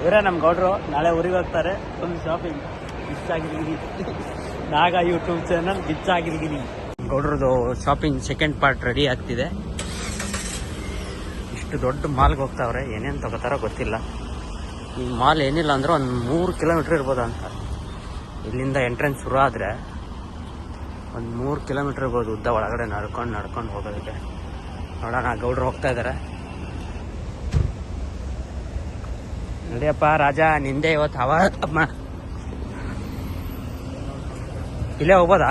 ಇವರೇ ನಮ್ಮ ಗೌಡ್ರು. ನಾಳೆ ಊರಿಗೆ ಹೋಗ್ತಾರೆ. ಫುಲ್ ಶಾಪಿಂಗ್ ಗಿಚ್ ಆಗಿರ್ಗಿರಿ ನಾಗ ಯೂಟ್ಯೂಬ್ ಚಾನಲ್ ಗಿಚ್ ಆಗಿರ್ಗಿರಿ ಗೌಡ್ರದ್ದು ಶಾಪಿಂಗ್ ಸೆಕೆಂಡ್ ಪಾರ್ಟ್ ರೆಡಿ ಆಗ್ತಿದೆ. ಇಷ್ಟು ದೊಡ್ಡ ಮಾಲ್ಗೆ ಹೋಗ್ತಾವ್ರೆ. ಏನೇನು ತಗೋತಾರೋ ಗೊತ್ತಿಲ್ಲ. ಈ ಮಾಲ್ ಏನಿಲ್ಲ ಅಂದ್ರೆ ಒಂದು ಮೂರು ಕಿಲೋಮೀಟ್ರ್ ಇರ್ಬೋದು ಅಂತ. ಇಲ್ಲಿಂದ ಎಂಟ್ರೆನ್ಸ್ ಶುರು ಆದರೆ ಒಂದು ಮೂರು ಕಿಲೋಮೀಟ್ರ್ ಇರ್ಬೋದು ಉದ್ದ ಒಳಗಡೆ ನಡ್ಕೊಂಡು ನಡ್ಕೊಂಡು ಹೋಗೋದಕ್ಕೆ. ನೋಡೋಣ, ಗೌಡ್ರು ಹೋಗ್ತಾ ಇದ್ದಾರೆ ನಡಿಯಪ್ಪ ರಾಜ ನಿಂದೆ ಇವತ್ತು ಅವ ಅಮ್ಮ. ಇಲ್ಲೇ ಹೋಗ್ಬೋದಾ?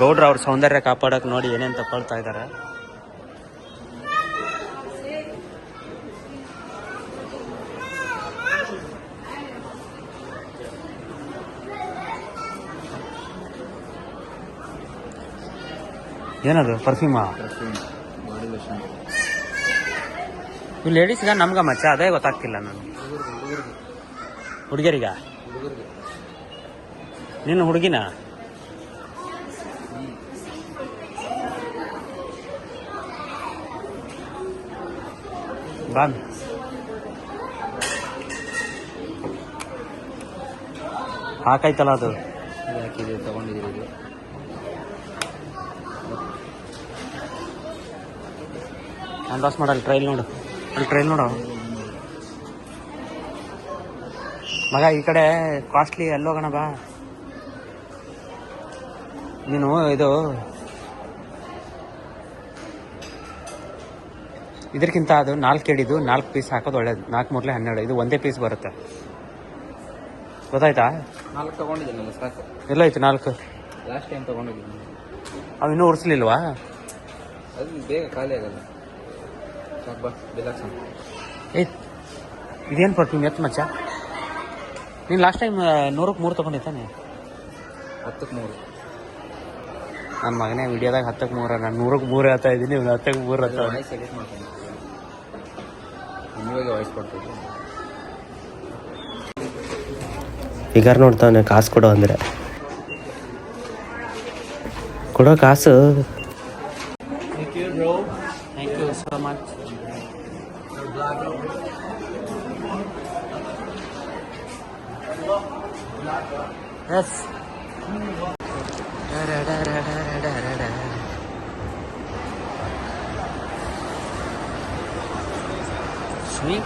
ಗೌಡ್ರು ಅವ್ರ ಸೌಂದರ್ಯ ಕಾಪಾಡಕ್ ನೋಡಿ ಏನೇನ್ ತಗೊಳ್ತಾ ಇದಾರೆ. ಏನದು ಪರ್ಫ್ಯೂಮಾ ಇವು ಲೇಡೀಸ್ಗ ನಮ್ಗ ಮಚ್ಚ? ಅದೇ ಗೊತ್ತಾಗ್ತಿಲ್ಲ ನಾನು ಹುಡುಗಿಯರಿಗ ನಿನ್ನ ಹುಡುಗಿನ? ಬಾನ್ ಹಾಕಾಯ್ತಲ್ಲ ಅದು. ಹಾಕಿದೆ ತಗೊಂಡಿದ್ದೀರಿ ಇದು? ವಾಶ್ ಮಾಡಲ್ಲ ಟ್ರೈಲ್ ನೋಡು. ಅಲ್ಲಿ ಟ್ರೈಲ್ ನೋಡು. ಮಗ ಈ ಕಡೆ ಕಾಸ್ಟ್ಲಿ ಎಲ್ಲೋಗೋಣ ಬಾ. ನೀನು ಇದು ಇದಕ್ಕಿಂತ ಅದು ನಾಲ್ಕು ಕೇಳಿದ್ದು ನಾಲ್ಕು ಪೀಸ್ ಹಾಕೋದು ಒಳ್ಳೇದು. ನಾಲ್ಕು ಮೂರ್ಲೆ ಹನ್ನೆರಡು ಇದು ಒಂದೇ ಪೀಸ್ ಬರುತ್ತೆ. ಗೊತ್ತಾಯ್ತಾ? ನಾಲ್ಕು ತಗೊಂಡಿದ್ದೀನಲ್ಲ ಸಾಕು. ಆಯ್ತು ನಾಲ್ಕು? ಲಾಸ್ಟ್ ಟೈಮ್ ತಗೊಂಡಿದ್ದೀನಿ. ಅವು ಇನ್ನೂ ಉರ್ಸ್ಲಿಲ್ವಾ? ಅದು ಬೇಗ ಖಾಲಿ ಆಗಲ್ಲ. ಸಾಕು ಬಾ ಬಿಲಾಕ್ಸ ಏ ಇದೇನು ಪರ್ಫ್ಯೂಮ್ ಎತ್ತು ಮಚ್ಚ? ನೀನು ಲಾಸ್ಟ್ ಟೈಮ್ ನೂರಕ್ಕೆ ಮೂರು ತಾನೆ? ಹತ್ತಕ್ಕೆ ಮೂರು. ನನ್ನ ಮಗನೇ ವಿಡಿಯೋದಾಗ ಹತ್ತಕ್ಕೆ ಮೂರ ನಾನು ನೂರಕ್ಕೆ ಮೂರು ಹೇಳ್ತಾ ಇದ್ದೀನಿ ಹತ್ತಕ್ಕೆ ಮೂರು ಹೇಳ್ತಾ ಫಿಗರ್ ನೋಡ್ತಾನೆ ಕಾಸು ಕೊಡು ಅಂದರೆ ಕೊಡೋ ಕಾಸು ಥ್ಯಾಂಕ್ ಯು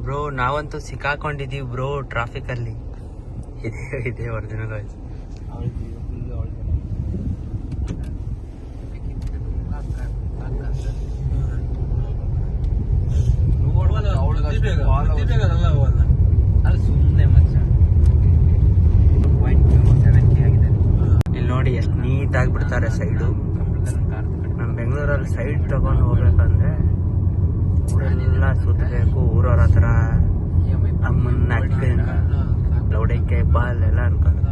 ಬ್ರೋ ನಾವಂತೂ ಸಿಕ್ಕಾಕೊಂಡಿದೀವಿ ಬ್ರೋ ಟ್ರಾಫಿಕ್ ಅಲ್ಲಿ ಇದೇ ಇದೇ ಒರಿಜಿನಲ್ ಅದು ಸುಮ್ಮನೆ ಮಚ್ಚ. ಇಲ್ಲಿ ನೋಡಿ ಎಷ್ಟು ನೀಟ್ ಬಿಡ್ತಾರೆ ಸೈಡು ನಮ್ಮ ಬೆಂಗಳೂರಲ್ಲಿ ಸೈಡ್ ತಗೊಂಡು ಹೋಗ್ಬೇಕಂದ್ರೆ ಊರಲ್ಲೆಲ್ಲ ಸುತ್ತಬೇಕು ಊರವ್ರ ಹತ್ರ ಅಮ್ಮನ ಅಕ್ಕನ ಲೌಡೈಕಾಯಿ ಬಾಲ್ ಎಲ್ಲ ಅನ್ಕೊಂಡು.